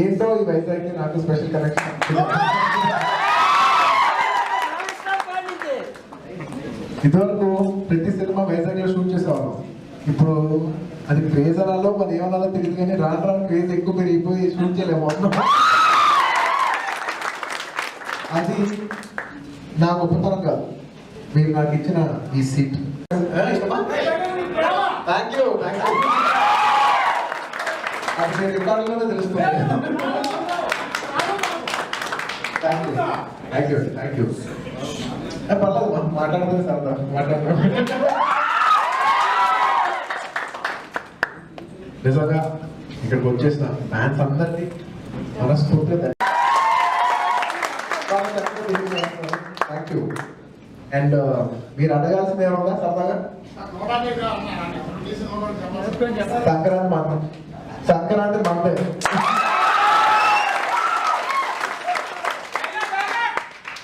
ఏంటో ఈ వైజాగ్కి నాకు స్పెషల్ కనెక్షన్ ఇదివరకు ప్రతి సినిమా వైజాగ్లో షూట్ చేసేవాళ్ళం. ఇప్పుడు అది క్రేజ్ అనాలో మరి ఏమనాలో తెలియదు కానీ రాను రాను క్రేజ్ ఎక్కువ పెరిగిపోయి షూట్ చేయలేము. అది నా గొప్పతనం కాదు. మీరు నాకు ఇచ్చిన ఈ seat thank you thank you రికార్డులోనే తెలుస్తుంది? Thank you thank you thank you పర్లేదు. సరదా. నిజంగా ఇక్కడికి వచ్చేసిన ఫ్యాన్స్ అందరినీ మనస్ఫూర్తిగా థ్యాంక్ యూ అండ్ మీరు అడగాల్సింది ఏమన్నా సరదాగా? సంక్రాంతి మంద సంక్రాంతి మండే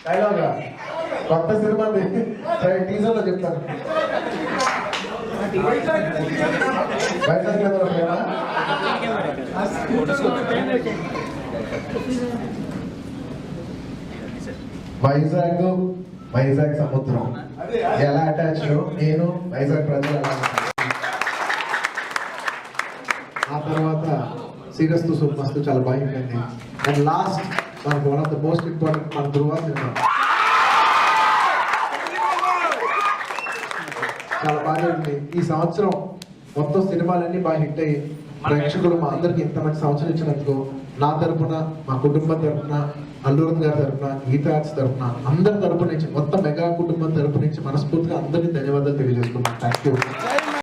డైలాగా కొత్త సినిమా టీజర్లో చెప్తాను. వైజాగ్ వైజాగ్ వైజాగ్ సముద్రం. ఎలా అటాచ్ నేను వైజాగ్ ప్రజలు ఆ తర్వాత సీరియస్తో మస్తు చాలా బాగుంటుంది. అండ్ లాస్ట్ మనకు one of the most important మన ధృవ సినిమా. చాలా బాగా ఉంది. ఈ సంవత్సరం మొత్తం సినిమాలన్నీ బాగా హిట్ అయ్యి ప్రేక్షకులు మా అందరికి ఇంత మంచి సంవత్సరం ఇచ్చినందుకు నా తరపున మా కుటుంబం తరపున అల్లూరం గారి తరపున గీతా ఆర్ట్స్ తరపున అందరి తరపు నుంచి మొత్తం మెగా కుటుంబం తరపు నుంచి మనస్ఫూర్తిగా అందరికీ ధన్యవాదాలు తెలియజేసుకున్నాను థ్యాంక్ యూ